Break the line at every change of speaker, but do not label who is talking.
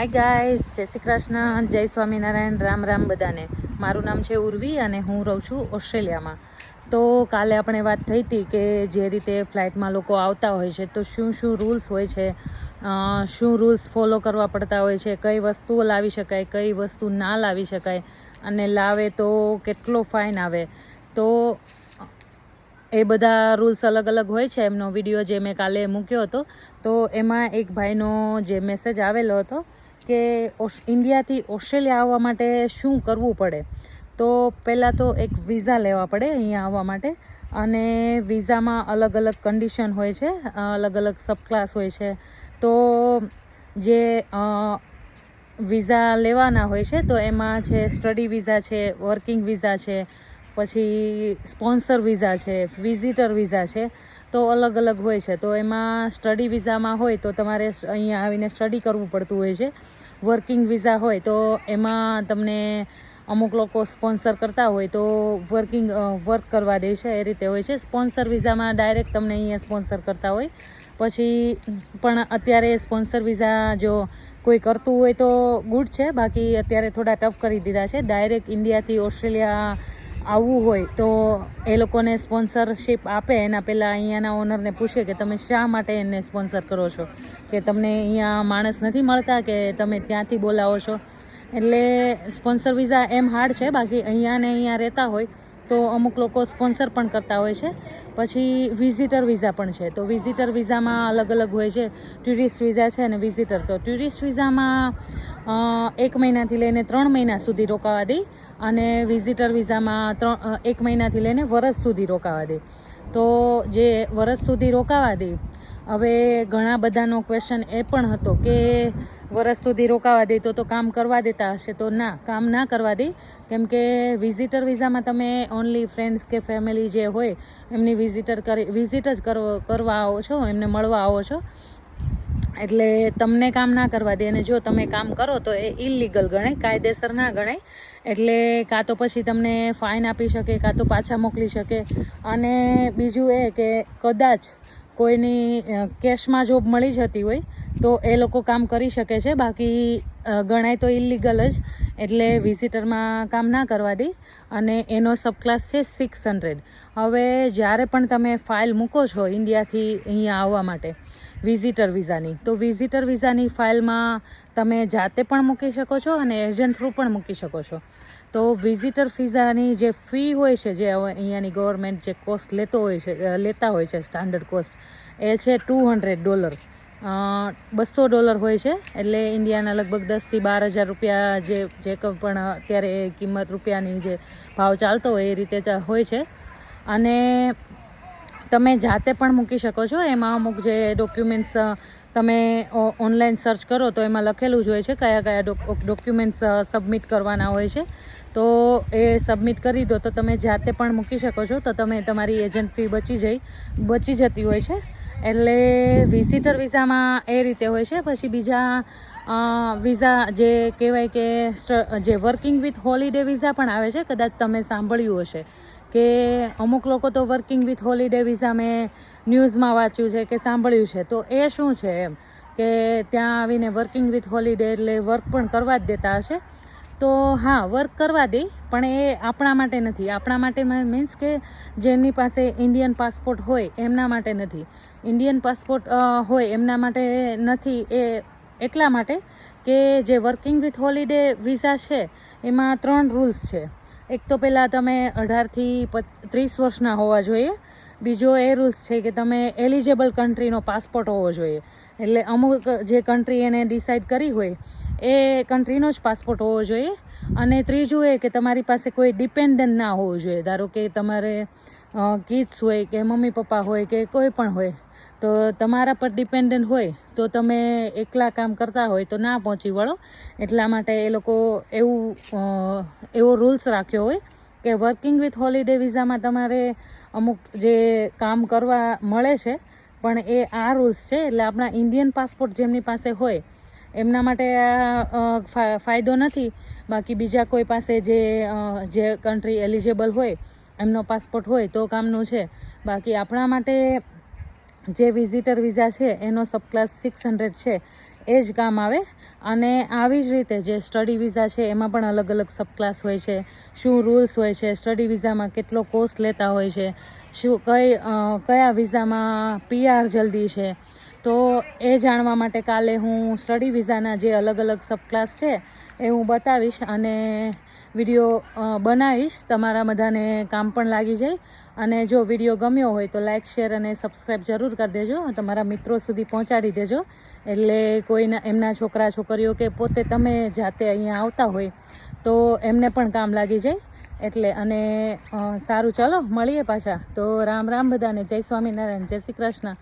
Hi guys જય શ્રી કૃષ્ણ, જય સ્વામિનારાયણ, રામ રામ બધાને. મારું નામ છે ઉર્વી અને હું રહું છું ઓસ્ટ્રેલિયામાં. તો કાલે આપણે વાત થઈ હતી કે જે રીતે ફ્લાઇટમાં લોકો આવતા હોય છે, તો શું શું રૂલ્સ હોય છે શું રૂલ્સ ફોલો કરવા પડતા હોય છે, કઈ વસ્તુઓ લાવી શકાય, કઈ વસ્તુ ના લાવી શકાય, અને લાવે તો કેટલો ફાઇન આવે. તો એ બધા રૂલ્સ અલગ અલગ હોય છે, એમનો વીડિયો જે મેં કાલે મૂક્યો હતો, તો એમાં એક ભાઈનો જે મેસેજ આવેલો હતો કે ઇન્ડિયાથી ઓસ્ટ્રેલિયા આવવા માટે શું કરવું પડે? તો પહેલાં તો એક વિઝા લેવા પડે અહીંયા આવવા માટે. અને વિઝામાં અલગ અલગ કન્ડિશન હોય છે અલગ અલગ સબક્લાસ હોય છે. તો જે વિઝા લેવાના હોય છે, તો એમાં છે સ્ટડી વિઝા છે, વર્કિંગ વિઝા છે, પછી સ્પોન્સર વિઝા છે, વિઝિટર વિઝા છે, તો અલગ અલગ હોય છે. તો એમાં સ્ટડી વિઝામાં હોય તો તમારે અહીંયા આવીને સ્ટડી કરવું પડતું હોય છે. વર્કિંગ વિઝા હોય તો એમાં તમને અમુક લોકો સ્પોન્સર કરતા હોય તો વર્કિંગ વર્ક કરવા દે છે, એ રીતે હોય છે. સ્પોન્સર વિઝામાં ડાયરેક્ટ તમને અહીંયા સ્પોન્સર કરતા હોય. પછી પણ અત્યારે સ્પોન્સર વિઝા જો કોઈ કરતું હોય તો ગુડ છે. બાકી અત્યારે થોડા ટફ કરી દીધા છે. ડાયરેક્ટ ઇન્ડિયાથી ઓસ્ટ્રેલિયા આવવું હોય તો એ લોકોને સ્પોન્સરશિપ આપે. એના પહેલાં અહીંયાના ઓનરને પૂછે કે તમે શા માટે એને સ્પોન્સર કરો છો? કે તમને અહીંયા માણસ નથી મળતા કે તમે ત્યાંથી બોલાવો છો? એટલે સ્પોન્સર વિઝા એમ હાર્ડ છે. બાકી અહીંયા ને અહીંયા રહેતા હોય તો અમુક લોકો સ્પોન્સર પણ કરતા હોય છે. પછી વિઝિટર વિઝા પણ છે. તો વિઝિટર વિઝામાં અલગ અલગ હોય છે. ટુરિસ્ટ વિઝા છે અને વિઝિટર. તો ટુરિસ્ટ વિઝામાં એક મહિનાથી લઈને ત્રણ મહિના સુધી રોકાવા દે અને વિઝિટર વિઝામાં ત્રણ એક મહિનાથી લઈને વરસ સુધી રોકાવા દે. તો જે વરસ સુધી રોકાવા દે, હવે ઘણા બધાનો ક્વેશ્ચન એ પણ હતો કે વરસ સુધી રોકાવા દે, તો તો કામ કરવા દેતા હશે, તો ના, કામ ના કરવા દે. કેમ કે વિઝિટર વિઝામાં તમે ઓનલી ફ્રેન્ડ્સ કે ફેમિલી જે હોય, એમની વિઝિટર કરી વિઝિટ જ કરવો- કરવા આવો છો, એમને મળવા આવો છો. એટલે તમને કામ ના કરવા દે, અને જો તમે કામ કરો, તો એ ઇલીગલ ગણાય, કાયદેસર ના ગણાય. એટલે કાં તો પછી તમને ફાઇન આપી શકે, કાં તો પાછા મોકલી શકે. અને બીજું એ કે કદાચ કોઈની કેશમાં જોબ મળી જતી હોય તો એ લોકો કામ કરી શકે છે. બાકી ગણાય તો ઇલીગલ જ એટલે વિઝિટરમાં કામ ના કરવા દે. અને એનો સબક્લાસ છે સિક્સ હંડ્રેડ હવે જ્યારે પણ તમે ફાઇલ મૂકો છો ઇન્ડિયાથી અહીંયા આવવા માટે વિઝિટર વિઝાની તો વિઝિટર વિઝાની ફાઇલમાં તમે જાતે પણ મૂકી શકો છો અને એજન્ટ થ્રુ પણ મૂકી શકો છો. તો વિઝિટર વિઝાની જે ફી હોય છે, જે અહીંયાની ગવર્મેન્ટ જે કોસ્ટ લેતો હોય છે લેતા હોય છે સ્ટાન્ડર્ડ કોસ્ટ એ છે ટુ હંડ્રેડ ડોલર બસો ડોલર હોય છે, એટલે ઇન્ડિયાના લગભગ દસથી બાર હજાર રૂપિયા જે જે પણ અત્યારે કિંમત રૂપિયાની જે ભાવ ચાલતો હોય એ રીતે હોય છે. અને તમે જાતે પણ મૂકી શકો છો, એમાં અમુક જે ડોક્યુમેન્ટ્સ તમે ઓનલાઈન સર્ચ કરો તો એમાં લખેલું જ હોય છે કયા કયા ડોક્યુમેન્ટ્સ સબમિટ કરવાના હોય છે. તો એ સબમિટ કરી દો તો તમે જાતે પણ મૂકી શકો છો. તો તમે તમારી એજન્ટ ફી બચી જઈ, બચી જતી હોય છે. એટલે વિઝિટર વિઝામાં એ રીતે હોય છે. પછી બીજા વિઝા જે કહેવાય કે જે વર્કિંગ વિથ હોલિડે વિઝા પણ આવે છે, કદાચ તમે સાંભળ્યું હશે. કે અમુક લોકો તો વર્કિંગ વિથ હોલિડે વિઝા મેં ન્યૂઝમાં વાંચ્યું છે કે સાંભળ્યું છે. તો એ શું છે એમ કે ત્યાં આવીને વર્કિંગ વિથ હોલિડે એટલે વર્ક પણ કરવા જ દેતા હશે. તો હા વર્ક કરવા દે, પણ એ આપણા માટે નથી. આપણા માટે મીન્સ કે જેમની પાસે ઇન્ડિયન પાસપોર્ટ હોય, એમના માટે નથી. ઇન્ડિયન પાસપોર્ટ હોય, એમના માટે નથી. એ એટલા માટે કે જે વર્કિંગ વિથ હોલિડે વિઝા છે, એમાં ત્રણ રૂલ્સ છે. એક તો પહેલાં તમે અઢારથી ત્રીસ વર્ષના હોવા જોઈએ. બીજો એ રૂલ્સ છે કે તમે એલિજેબલ કન્ટ્રીનો પાસપોર્ટ હોવો જોઈએ. એટલે અમુક જે કન્ટ્રી એને ડિસાઇડ કરી હોય, એ કન્ટ્રીનો જ પાસપોર્ટ હોવો જોઈએ. અને ત્રીજું એ કે તમારી પાસે કોઈ ડિપેન્ડન્ટ ના હોવું જોઈએ. ધારો કે તમારે કિડ્સ હોય કે મમ્મી પપ્પા હોય કે કોઈ પણ હોય. તો તમારા પર ડિપેન્ડન્ટ હોય તો તમે એકલા કામ કરતા હોય તો ના પહોંચી વળો. એટલા માટે એ લોકો એવું એવો રૂલ્સ રાખ્યો હોય કે વર્કિંગ વિથ હોલિડે વિઝામાં તમારે અમુક જે કામ કરવા મળે છે, પણ એ આ રૂલ્સ છે. એટલે આપણા ઇન્ડિયન પાસપોર્ટ જેમની પાસે હોય, એમના માટે આ ફાયદો નથી. બાકી બીજા કોઈ પાસે જે જે કન્ટ્રી એલિજેબલ હોય, એમનો પાસપોર્ટ હોય તો કામનું છે. બાકી આપણા માટે જે વિઝિટર વિઝા છે, એનો સબક્લાસ સિક્સ હંડ્રેડ છે, એ જ કામ આવે. અને આવી જ રીતે જે સ્ટડી વિઝા છે, એમાં પણ અલગ અલગ સબક્લાસ હોય છે. શું રૂલ્સ હોય છે સ્ટડી વિઝામાં કેટલો કોર્સ લેતા હોય છે, શું કઈ કયા વિઝામાં પીઆર જલ્દી છે. તો એ જાણવા માટે કાલે હું સ્ટડી વિઝાના જે અલગ અલગ સબક્લાસ છે, એ હું બતાવીશ અને વીડિયો બનાવીશ, તમારા બધાને કામ પણ લાગી જાય. અને જો વીડિયો ગમ્યો હોય તો લાઇક શેર અને સબસ્ક્રાઈબ જરૂર કરી દેજો. તમારા મિત્રો સુધી પહોંચાડી દેજો. એટલે કોઈના, એમના છોકરા, છોકરીઓ કે પોતે તમે જાતે અહીંયા આવતા હોય તો એમને પણ કામ લાગી જાય. એટલે, અને સારું, ચાલો, મળીએ પાછા. તો રામ રામ બધાને. જય સ્વામિનારાયણ. જય શ્રી કૃષ્ણ.